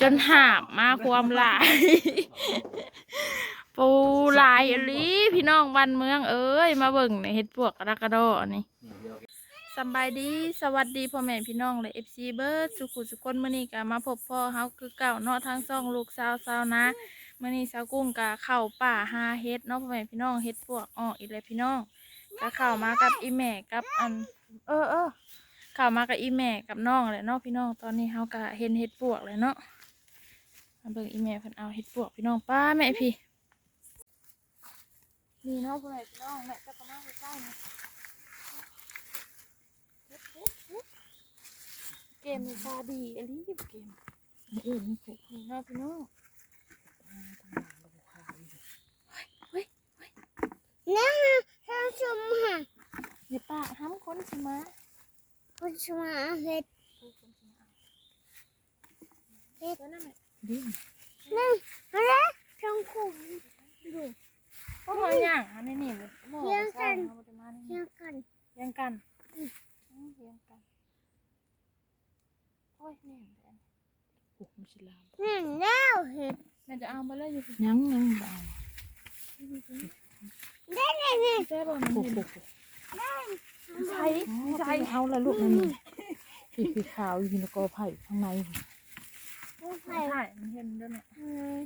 จนหามมาความหลาย ปูหลายอลีพี่น้องบ้านเมืองเอ้ยมาเบิ่งในเฮ็ดพวกระดกกระโดอนี่สบายดีสวัสดีพ่อแม่พี่น้องเลย FC เบิร์ดสุขุสุคนมื้อนี้ก็มาพบพ่อเฮาคือเก่าเนาะทางซ่องลูกสาวสาวนะมื้อนี้สาวกุ้งก็เข้าป่าหาเฮ็ดเนาะพ่อแม่พี่น้องเฮ็ดพวกออกอีกแล้วพี่น้องก็เข้ามากับอีแม่กับอัน เออเออเข้ามากับอีแม่กับน้องแหละเนาะพี่น้องตอนนี้เฮาก็เห็นเฮ็ดปวกเลยเนาะ เบิ่งอีแม่เพิ่นเอาเฮ็ดปวกพี่น้องป้าแม่พี่นี่เนาะพ่อแม่พี่น้องแม่จะกำลังไปใกล้นะเฮ็ดเฮ็ดเฮ็ดเกมมีตาดีอหลีเกมเอื่นนี่ผูกนี่เนาะพี่น้องเฮ้ยเฮ้ยนะท่านชมค่ะเดี๋ยวป้าห้ามคนสิมาคุณชมาเห็ดเออคนสิมาเอาเฮ็ดนั่นแหละ ดิ้นนั่งอะไรช่องขุมดูก็มาอย่างอันนี้นี่เลี้ยงกันเลี้ยวกันเลี้ยงกันอืมเลี้ยงกันโอ้ยนี่เห็นโอ้ไม่ใช่ลามนั่แล้วเห็ดแม่จะเอาไปเลยอยู่ยังยังเบาได้เลยนี่แซ่บมันโอ้เห็นโหใช่ใช่เอาละลูกนั่นนี่สีสีขาวอยู่ในกอไผ่ข้างใน ผู้ใช่ไผ่มันเห็นด้วยเนี่ยอืม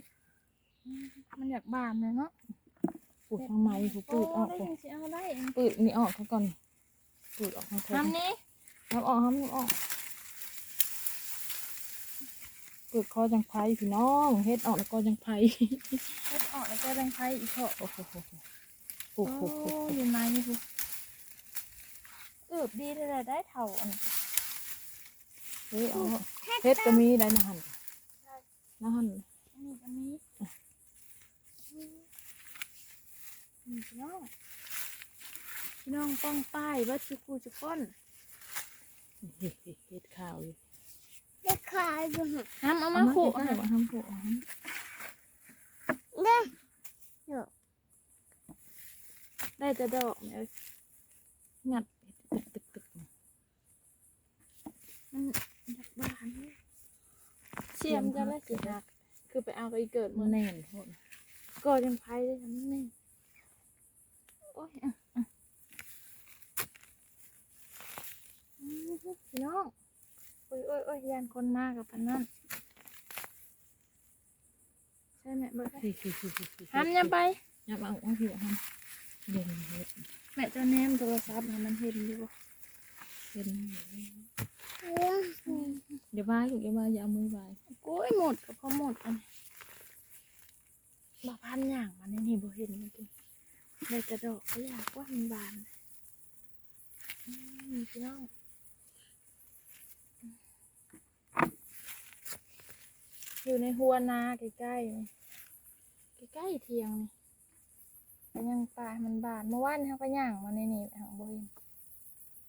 มันอยากบานเลยเนาะปลูกข้างในผูปืดออกได้ก่อนยังสิเอาได้เองปืดนี่ออกเขาก่อนปืดออกข้างคนทำนี้น้ำออกน้ำออกปืดคอจังไผ่พี่น้องเฮ็ดออกแล้วก็จังไผ่เล็ดออกแล้วก็แดงไฟอีกเถอะโอ้โหโอ้โหโอ้โอ้โหอยู่ในนี่คือเกือบดีเลยแหละได้เท่าอันนี้เฮ้ยเอาเฮ็ดก็มีได้นะหัน นะหันอันนี้ก็มีนี่พี่น้องพี่น้องป้องป้ายว่าชิคูจุก้นเฮ็ดข้าวอยู่ได้ขายอยู่ห้ามเอามาขู่ให้ว่าห้ามขู่ห้ามได้ได้แต่ดอกเนี่ยงัดตึกตึกตึกมันอยากบานเนี่ย เสียมจะได้สิหักคือไปเอาไปเกิดมัมืนอแน่นโทษก็ยังไพ่ได้ทำนี่โอ้ยอะอะอืมพี่น้องโอ้ยโอ้ยโอ้ยยานคนมากกับพันนั่นใช่ไหมเบิร์ดสี่สี่สี่สี่ห้ามยังไปยับเอาเอาพี่ห้ามเด่นเฮ็ดแม่จะแนมโทรศัพท์ให้มันเห็นดีกว่าเป็นเลี้ยงเดี๋ยวบายลูกเดี๋ยวบายอย่าเอามือบายโอ้ยหมดกับพอหมดอันบาพันอย่างมันในนี่บ่เห็นมันกินเลยจะดอกก็อยากว่ามันบานอืมพี่น้องอยู่ในหัวนาใกล้ๆนี่ใกล้ๆเทียงนี่ก็ยังปลายมันบานเมื่อวานเขาก็ย่างมาในนี่แหละของบเห็น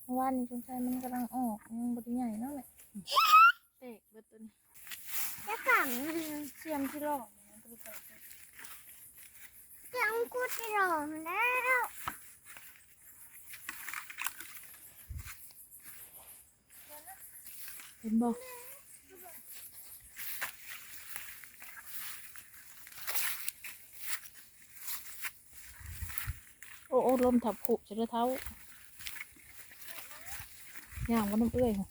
เมื่อวานนี้สงสัยมันกำลังออกยังบ่ได้ใหญ่เนาะแหละแตกเบิดตัวนี้ จะขังเสียมที่หลอกเนี่ยเจังกูจะหลงแล้วเห็นบอกโอ้โอ้ลมถับผุจะได้เท้าอย่างวันน้ำเอื้อยค่ะ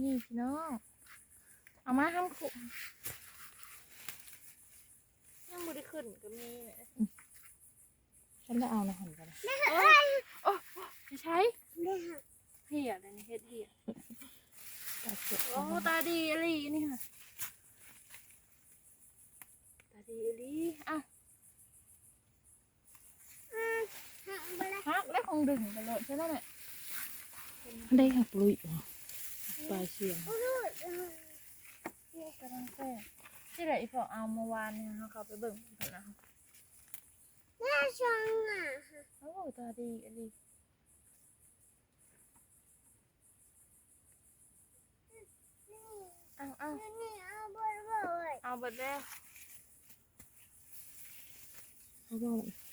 นี่พี่น้องเอามาห้ามขุยังบ่ได้ขึ้นก็มีเนี่ย ฉันได้เอานะหันกัน โอ้โอ้จะใช้ ได้ค่ะ เหี่ยอะไรนี่เฮ็ดเหี่ย ตาเสียบ โอ้ตาดีอหลีนี่ค่ะตาดีอหลีอะ อืมหักไปเลย ฮักแล้วคง ดึงไปเลยใช่ไหมแม่ได้หักลุยว่ะปลายเสียงพูดเนี่ยกำลังแซ่บที่ไหนพอเอาเมื่อวานเนี่ยเขาเข้าไปเบิ่งเพิ่นนะแม่ช่างอะโอ้ตาดีอหลีนี่เอาเอานี่เอาบอลบอลเบิดแล้วเขาบอกอะไรเอ่ย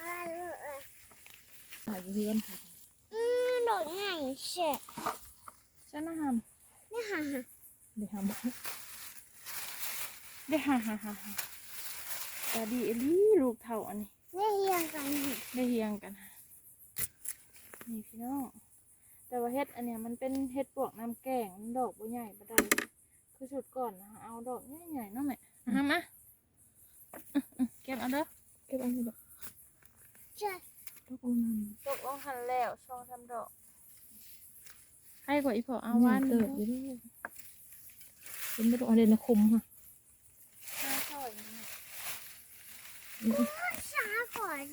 หายเพื่อนอืมดอกใหญ่เสร็จฉันนะฮัมนี่ค่ะเดี๋ยวทได้ฮ่าฮ่าฮ่าฮ่าตาดีเอลี่ลูกเท่าอันนี้นี่เรียงกันได้เฮียงกันนี่พี่น้องแต่ว่าเฮ็ดอันเนี้ยมันเป็นเฮ็ดปวกน้ำแกงดอกบ่ใหญ่บ่ได้คือสุดก่อนนะเอาดอกใหญ่ๆเนาะแม่ฮะมาเก็บเอาเด้อเก็บเอาไปแบบใช่ทุกคนนั่นตกลงหันแล้วช่องทำดอก ให้กว่าอีพอเอาเอาวัวันนเกิดอยู่ด้วยเป็นไม่ต้องเอาเดนคมค่ะห้าช่อยนี่ช้าก่อน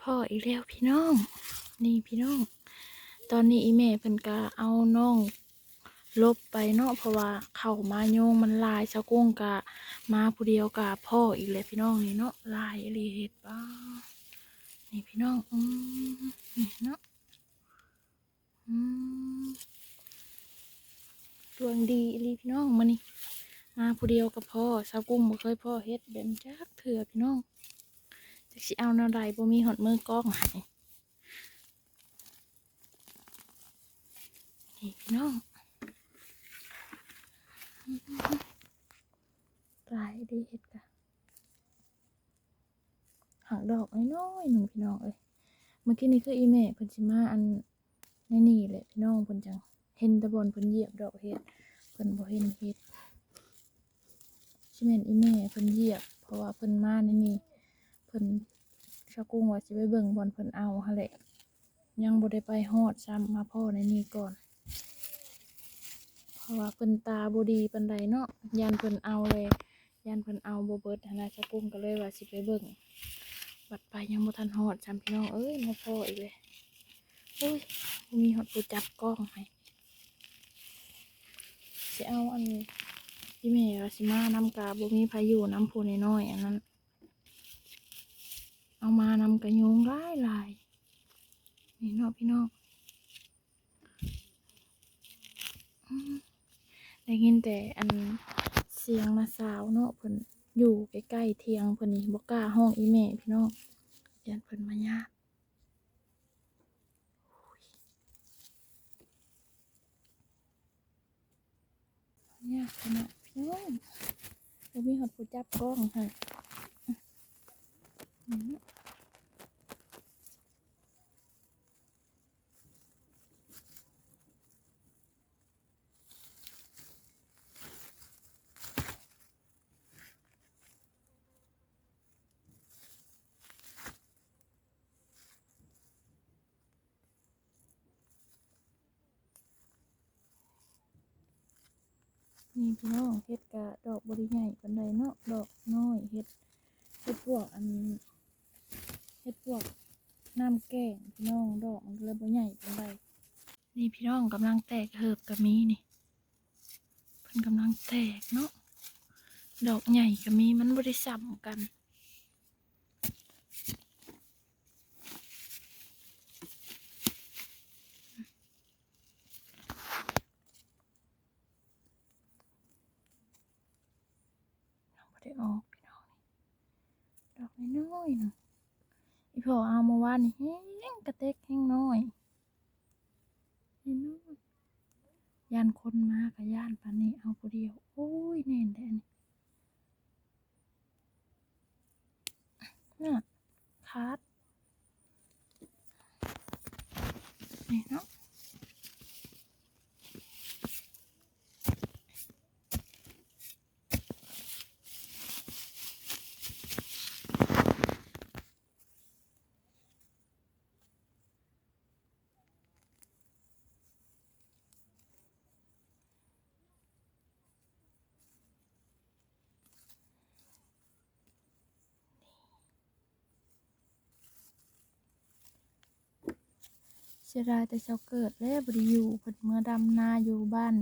พ่ออีกแล้วพี่น้อง นี่พี่น้อง ตอนนี้อีแม่เพิ่นก็เอาน้องลบไปเนาะเพราะว่าเข้ามาโยงมันลายสะกุ้งกะมาผู้เดียวกะพ่ออีกแล้วพี่น้องนี่เนาะลายอะไรเห็ดบ้า นี่พี่น้อง อืมนี่เนาะอืมดวงดีอีหลีพี่น้องมานี่มาผู้เดียวกับพ่อสาวกุ้งบ่เคยพ่อเฮ็ดแบบนี้จักเถื่อพี่น้องจักสิเอาแนวใดบ่มีหอดมือกล้องให้นี่พี่น้องหลายดีเฮ็ดกะ หางดอกน้อยๆหนึ่งพี่น้องเอ้ยเมื่อกี้นี่คืออีแม่เพิ่นสิมาอันในนี่แหละพี่น้องเพิ่นจังเห็นตะบอนเพิ่นเหยียบดอกเฮ็ดเพิ่นบ่เห็นเฮ็ดชิแม่นอีแม่เพิ่นเหยียบ เพราะว่าเพิ่นมาในนี่เพิ่นชาวกรุงว่าสิไปเบิ่งบอนเพิ่นเอาหั่นแหละยังบ่ได้ไปฮอดซ้ำมาพ่อในนี่ก่อน เพราะว่าเพิ่นตาบ่ดีปานใดเนาะยันเพิ่นเอาเลยยันเพิ่นเอาบ่เบิดหั้นนะชาวกรุงก็เลยว่าสิไปเบิ่งัดไปยังบ่ทันฮอดซ้ำพี่น้องเอ้ยมาพ่ออีกเลยโอ้ยมีฮอดผู้จับกล้องให้สิเอาอันนี้พี่แม่ว่าสิมานำกาบ่มีพายุน้ำผู้น้อยๆอันนั้น เอามานำกระยุงหลายหลายนี่นาะพี่น้องได้ยินแต่อันเสียงนาสาวเนาะเพิ่น อยู่ใกล้ๆเทียงเพิ่นนี่บ่กล้าห้องอีแม่พี่น้องยันเพิ่นมายากโอ้ยยากขนาดพี่น้องมีหดผู้จับกล้องค่ะ นี่พี่น้องเฮ็ดกะดอกบริใหญ่ปันใดเนาะดอกน้อยเฮ็ดเฮ็ดพวกอันเฮ็ดพวกน้ำแกงพี่น้องดอกมันเลยบ่ใหญ่ปันใดนี่พี่น้องกำลังแตกเหิบก็มีนี่เพิ่นกำลังแตกเนาะดอกใหญ่ก็มีมันบริสัมกัน ออกพี่น้องนี่ดอกน้อยๆนึงอีพ่อเอามื่อวานนี่แห้งกระเตกแห้งน้อยนี่น้อยย่านคนมากับย่านปานนี้เอาผู้เดียว โอ้ยแน่นแท้นี่น่ะคาดนี่เนาะ สียดายแต่เช้าเกิดแล้วบริอยู่เพิ่นเมื่อดำนาอยู่บ้าน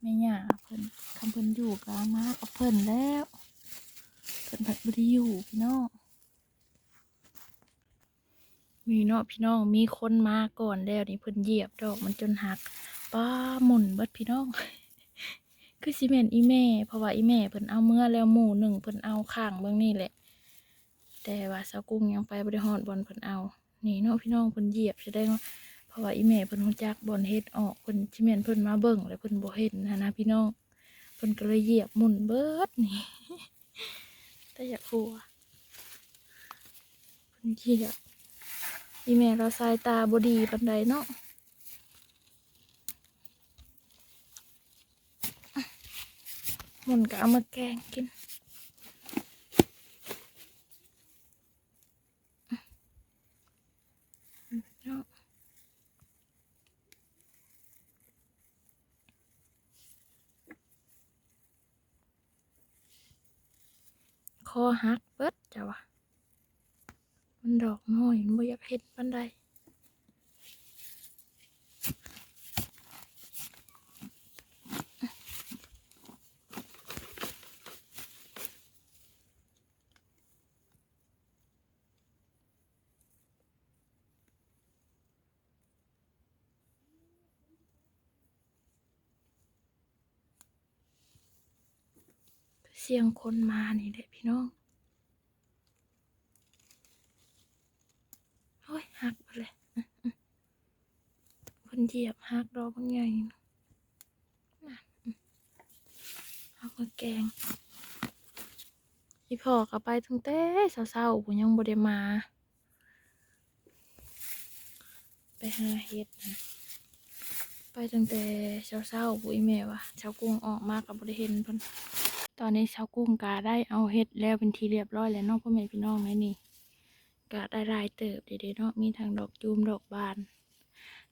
แม่หย่าเพิ่นคำเพิ่นอยู่กามากับเพิ่นแล้วเพิ่นผัดบริอยู่พี่น้องมีเนาะพี่น้องมีคนมาก่อนแล้วนี่เพิ่นเหยียบดอกมันจนหักป้าหมุนเบิดพี่น้อง คือสิแม่นอีแม่เพราะว่าอีแม่เพิ่นเอาเมื่อแล้วหมู่หนึ่งเพิ่นเอาข้างเบื้องนี่แหละ แต่ว่าสาวกุ้งยังไปบ่ได้ฮอดบอลเพิ่นเอา นี่เนาะพี่น้องเพิ่นเหยียบแสดงว่าเพราะว่าอีแม่เพิ่นรู้จักบอลเฮ็ดออกเพิ่นสิแม่นเพิ่นมาเบิ่งแล้วเพิ่นบ่เห็นนะนะพี่น้องเพิ่นก็เลยเหยียบหมุนเบิดนี่แต่อยากกลัวเพิ่นเหยียบอีแม่เราสายตาบ่ดีปานใดเนาะหมุนก็เอามาแกงกิน เนาะคอหักเบิดจ้ะวะมันดอกน้อยมันบ่อยาก เห็นปันใดเสียงคนมานี่แหละพี่น้อง โอ้ย หักไปเลยอื้ออื้อคนเหยียบหักดอกบางใหญ่นะน่ะอื้อเอามาแกงอีพ่อกับไปตั้งแต่เช้าๆผมยังบ่ได้มา ไปหาเห็ดนะไปตั้งแต่เช้าๆปุ๋ยแม่ว่าชาวกุ้งออกมากับบริเห็นพนตอนนี้ชาวกุ้งกาได้เอาเฮ็ดแล้วเป็นทีเรียบร้อยแล้วเนาะพ่อแม่พี่น้องในนี่ กาได้รายเติบเด็ดเนาะมีทางดอกจูมดอกบาน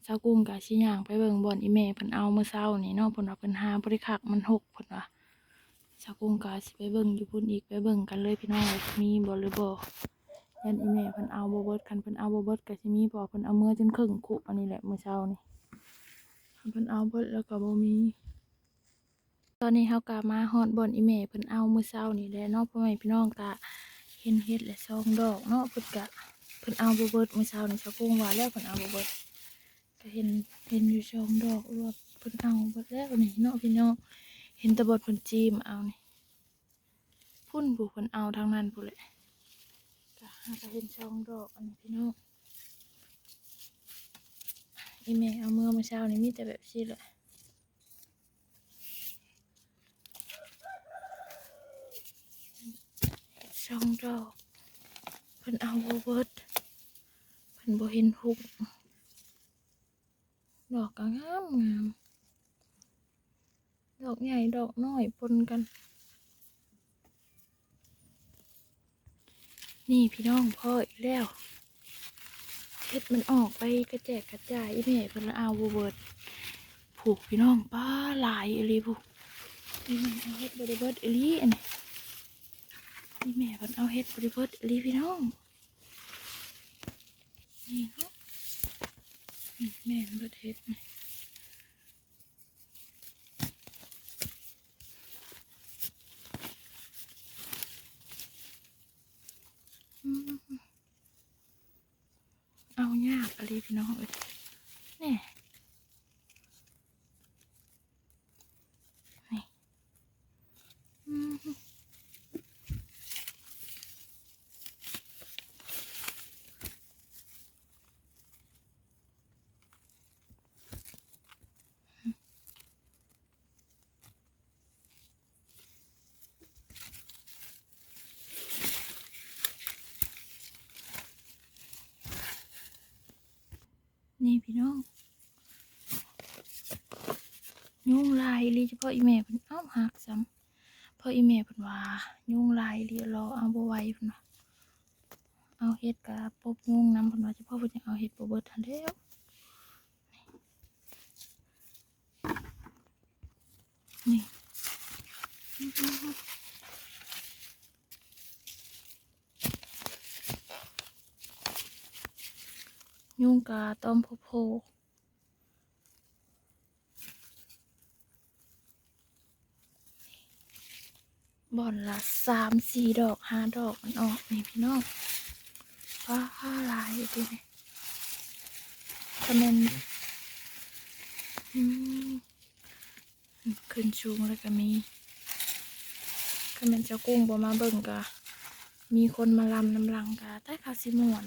ชากุ้งกาชิย่างไปเบิ่งบ่อนอีแม่เพิ่นเอาเมื่อเช้านี่เนาะเพิ่นว่าเพิ่นหาบริคักมันหกเพิ่นว่าชากุ้งกาสิไปเบิ่งอยู่พุ่นอีกไปเบิ่งกันเลยพี่น้องมีบ่หรือบ่ยันอีแม่เพิ่นเอาบ่เบิดคันเพิ่นเอาบ่เบิดก็สิมีบ่เพิ่นเอาเมื่อจนครึ่งคุอันนี้แหละมื้อเช้านี่เพิ่นเอาเบิดแล้วก็บ่มีตอนนี้เฮากะมาฮอดบ่อนอีแม่เพิ่นเอามื้อเช้านี่แหละเนาะพ่อแม่พี่น้องกะ เห็นเฮ็ดและซองดอกเนาะเพิ่นกะเพิ่นเอาบ่เบิดมื้อเช้านี่ชาวกุ้งว่าแล้วเพิ่นเอาบ่เบิดก็เห็นเห็นอยู่ซองดอกรวบเพิ่นเอาเบิดแล้วนี่เนาะพี่น้องเห็นตะบดเพิ่นจีมเอานี่พุ่นผู้เพิ่นเอาทางนั้นพุ่นแหละก็หาก็เห็นซองดอกอันนี้พี่น้องอีเมเอาเมื่อเมื่อเช้านี้มีแต่แบบนี้แหละ ช่องดอกเพิ่นเอาโบเบิร์ดเพิ่นบเห็นหุกดอกก็งามงามดอกใหญ่ดอกน้อยปนกัน นี่พี่น้องพ่ออีกแล้วเฮ็ดมันออกไปกระแจกกระจายอีแม่เพิ่นเอาบเบิร์ดผูกพี่น้องป้าลายอีหลีผูกนี่มันเอาเฮ็ดบ่ได้เบิดอีหลีอันนี้ นี่แม่พิ่นเอาเฮ็ดบ่ได้เบิดอีหลีพี่น้อง นี่เนาะนี่แม่เบิดเฮ็ดนี่อืมเอายากอะไรพี่น้องเอ้ย ยุ่งลายลีเฉพาะอีแม่เพิ่นเอ้าหักซ้ำเพราะอีแม่เพิ่นว่ายุ่งลายลีรอเอาบ่ไหวเพิ่นว่าเอาเฮ็ดกะปบยุ่งน้ำเพิ่นว่าเฉพาะเพิ่นยังเอาเฮ็ดบ่เบิดทันแล้วนี่ยุ่งกะตอมโพโพ บ่อนละสามสี่ดอกห้าดอกมันออกนี่พี่น้องว้าลายอยู่ดิเนี่ยคะแนนอืมขึ้นสูงแล้วก็มีถ้าแมันเจ้ากุ้งบ่มาเบิ่งก็มีคนมาลำน้ำลังกะใต้คาสิม่วน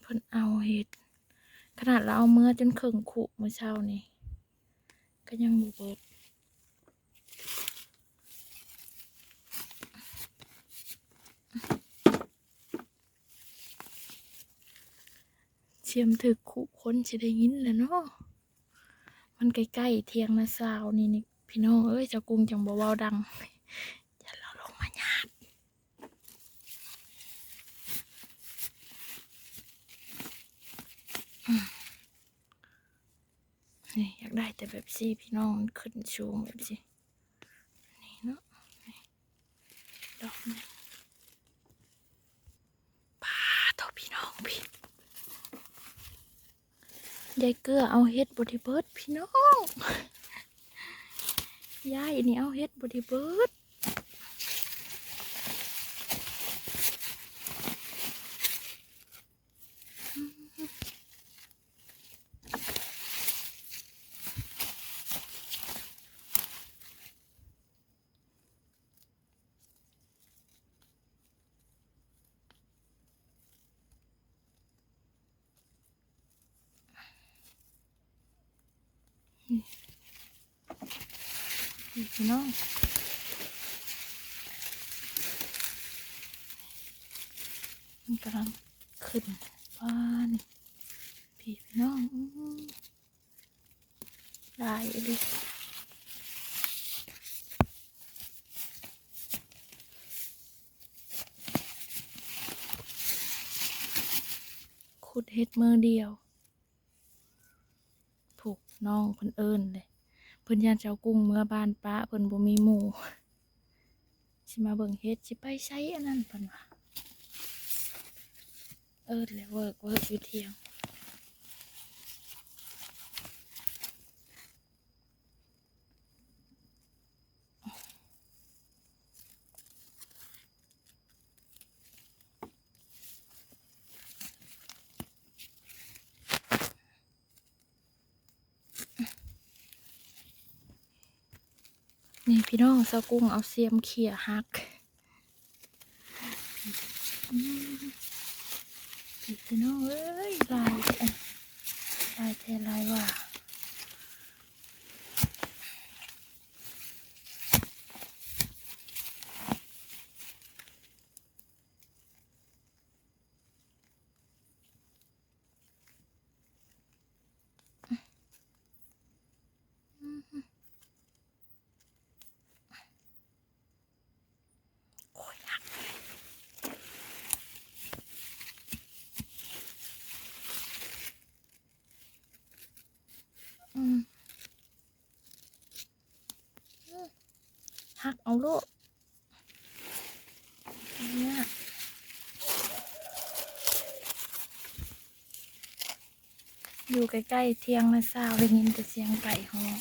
เพิ่นเอาเห็ดขนาดเราเอาเมื่อจนเข่งขุเมื่อเช้านี่ก็ยังบ่เบิด เชียมถึกขุคนจะได้ยินแหล้วเนาะมันใกล้ๆเทียงนะสาวนี่นี่พี่น้องเอ้ยจ้ากรุงจังบ่เว้าดังอย่าเราลงมาหยาดนี่อยากได้แต่แบบซี่พี่น้องมันขึ้นชูงแบบสินี่เนาะดอกนี่ปาตัวพี่น้องพี่ ยายเกลือเอาเฮ็ดบไดิเบิร์ดพี่น้องยายนี่เอาเฮ็ดบไดิเบิร์ด พี่น้องมันกำลังขึ้นบ้านพี่พี่น้องได้เลยขุดเฮ็ดมือเดียว ผูกน้องเพิ่นเอิ้นเลย พิ่นยานเจ้ากุ้งเมื่อบ้านป้าเพิ่นบ่มีหมู่สิมาเบิ่งเฮ็ดสิไปใช้อันนั้นเพิ่นว่าเอิ้นเลเวิร์กเวิร์กอยู่เที่ยง นี่พี่น้องเสากุ้งเอาเสียมเขี่ยหักอืมพี่น้องเอ้ยลายแท้ลายแท้ลายว่า โอ้ยหักเลยอืมอืมหัก เอาลูกเนี่ยอยู่ใกล้ๆเทียงนะสาวได้ยินแต่เสียงไก่ฮ้อง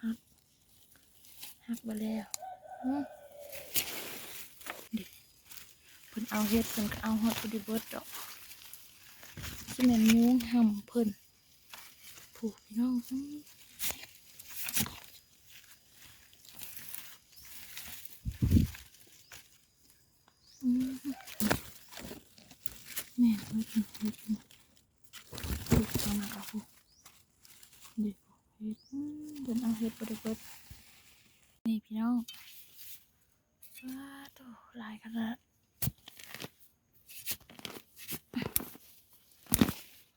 หักหักไปแล้วอืมดิเพิ่นเอาเฮ็ดเพิ่นก็เอาฮอดพอดีเบิดดอก แม่นยุงห่ำเพิ่นผูกพี่น้องอืมอืมแม่นเฮ็ดเฮ็ดเฮ็ดผูกเอามากับผูกดิเฮ็ดอืมเพิ่นเอาเฮ็ดพอดีเบิด นี่พี่น้องว้าโตหลายขนาด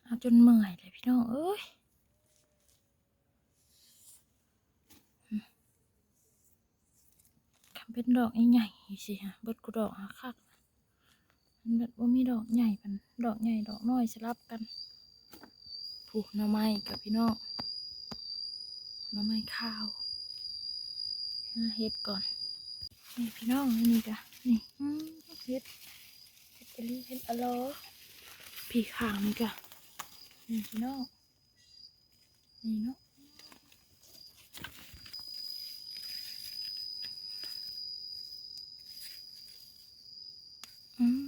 เอาจนเมื่อยเลยพี่น้อง เอ้ยอืมคำเป็นด อกใหญ่ๆสิฮะเบิดกูดอกหาคักมันแบบว่ามีดอกใหญ่กันดอกใหญ่ดอกน้อยสลับกันผูกหน่อไม้กับพี่น้องหน่อไม้ข้าวหาเฮ็ดก่อนนี่พี่น้องนี่จ้ะนี่อืมเฮ็ดเฮ็ดกะลีเฮ็ดอะโลพี่ข้างนี่จ้ะนี่พี่น้องนี่เนาะ อืม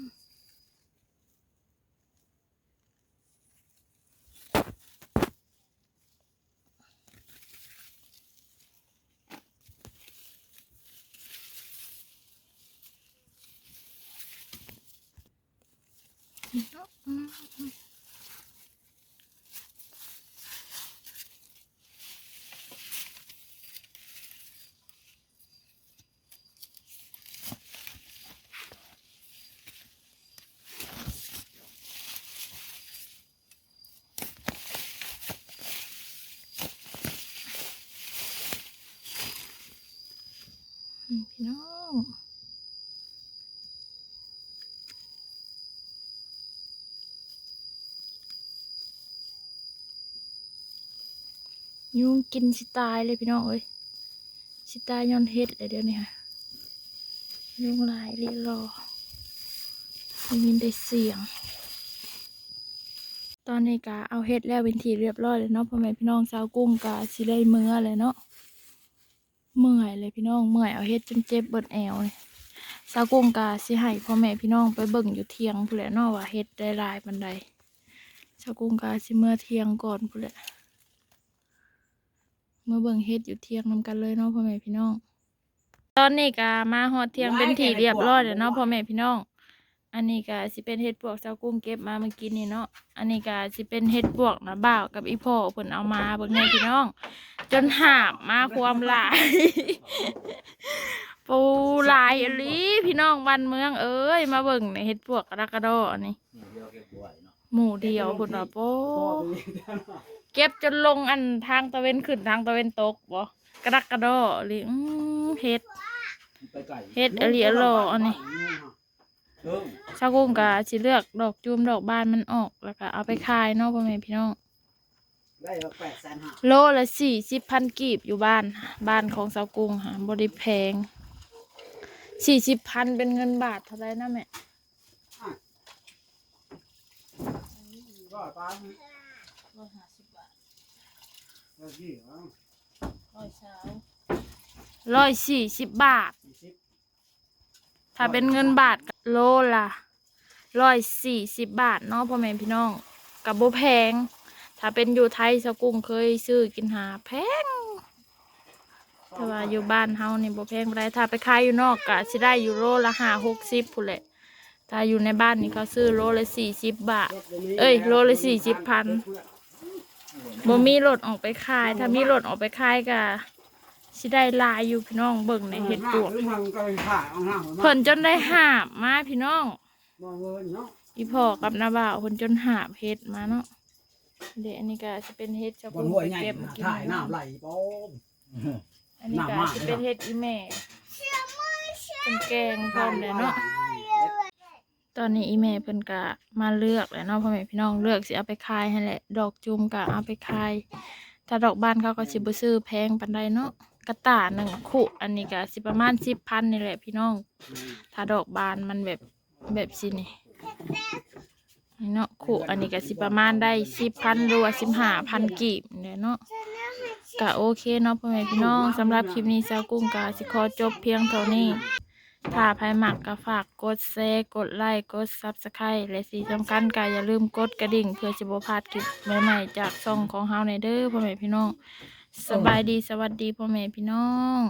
พี่น้อง ยุงกินสิตายเลยพี่น้องเอ้ยสิตายย้อนเฮ็ดเลยเดี๋ยวนี้ค่ะยุงลายเรียรอได้ยินได้เสียง ตอนนี้กะเอาเฮ็ดแล้วเป็นทีเรียบร้อยเลยเนาะพ่อแม่พี่น้องชาวกุ้งกะสิได้เมื่อเลยเนาะเมื่อยเลยพี่น้องเมื่อยเอาเฮ็ดจนเจ็บเบิดแอวเลยสาวกุ้งกาสิให้พ่อแม่พี่น้องไปเบิ่งอยู่เทียงพู้นแหละเนาะว่าเฮ็ดได้ลายปานใดสาวกุ้งกาสิเมื่อเทียงก่อนพู้นแหละ เมื่อเบิ่งเฮ็ดอยู่เที่ยงนำกันเลยเนาะพ่อแม่พี่น้อง ตอนนี้กามาฮอดเที่ยงเป็นที่เรียบร้อยแล้วเนาะพ่อแม่พี่น้อง อันนี้ก็สิเป็นเห็ดปวกสาวกุ้งเก็บมาเมื่อกี้นี่เนาะ อันนี้ก็สิเป็นเห็ดปวกนะบ่าวกับอีพ่อเพิ่นเอามาเบิ่งให้พี่น้อง จนหาบมาความหลาย ปูหลายอหลีพี่น้องบ้านเมืองเอ้ยมาเบิ่งในเห็ดปวกรักกระโดอนี่นี่เดียวเก็บบ่อยเนาะหมู่เดียวพุ่นว่าโป้ เก็บจนลงอันทางตะเวนขึ้นทางตะเวนตกบ่กระดักกระโดออหลีอื้อเห็ดไปไก่เฮ็ดอหลีอหล่ออันนี้เอิ่มชาวกุ้งก็สิเลือกดอกจูมดอกบานมันออกแล้วก็เอาไปขายเนาะพ่อแม่พี่น้องได้แล้วแปดแสนห้าโลละสี่สิบพันกีบอยู่บ้านบ้านของสาวกุ้งค่ะบริแพงสี่สิบพันเป็นเงินบาทเท่าไรนะแม่ ร้อยป้า ร้อยห้าสิบบาท ร้อยยี่อ๋อร้อยเช้าร้อยสี่สิบบาท สี่สิบถ้าเป็นเงินบาทก็โลละร้อยสี่สิบบาทเนาะพ่อแม่พี่น้องกับโบแพง ถ้าเป็นอยู่ไทยสาวกุ้งเคยซื้อกินหาแพง แต่ว่าอยู่บ้านเฮานี่บ่แพงปานใดถ้าไปขายอยู่นอกก็สิได้อยู่โลละห้าหกสิบพุ่นแหละ ถ้าอยู่ในบ้านนี่เขาซื้อโลละสี่สิบบาท เอ้ยโลละสี่สิบพัน บ่มีรถออกไปขาย ถ้ามีรถออกไปขายก็สิได้หลายอยู่พี่น้องเบิ่งในเห็ดปวกมันก็เป็นผ่าเอาหน้าผมมาเพิ่นจนได้หาบมาพี่น้องมองเงินเนาะอีพ่อกับน้าบ่าวเพิ่นจนหาบเห็ดมาเนาะเดี๋ยวอันนี้ก็สิเป็นเห็ดเจ้าบคุนณห้วยไปใหญ่เก็บมานะกินถ่ายน้ำไหลโป้มอันนี้ก็น้ำมากสิเป็นเห็ดอีแม่เป็นแกงพร้อมเลยเนาะ ตอนนี้อีเมลเพิ่นกะมาเลือกแหล้วเนาะพ่อแม่พี่น้องเลือกสิเอาไปขายให้แหละ ดอกจุ่มกะเอาไปขาย ถ้าดอกบานเขาก็สิบ่ซื้อแพงปานใดเนาะกระตาหนึ่งคู่อันนี้ก็สิประมาณสิบพันนี่แหละพี่น้อง ถ้าดอกบานมันแบบแบบสินี่นี่เนาะคู่อันนี้ก็สิประมาณได้สิบพันรือว่าสิบห้าพันกีบเนี่ยเนาะก็โอเคเนาะพ่อแม่พี่น้องสำหรับคลิปนี้สาวกุ้งกะสิขอจบเพียงเท่านี้ ถ้าใครหมักก็ฝากกดแชร์กดไลค์กดซับสไครต์และสิ่งสำคัญก็อย่าลืมกดกระดิ่ง เพื่อจะบ่พลาดคลิปใหม่ๆจากช่องของเฮาในเด้อพ่อแม่พี่น้อง สบายดีสวัสดีพ่อแม่พี่น้อง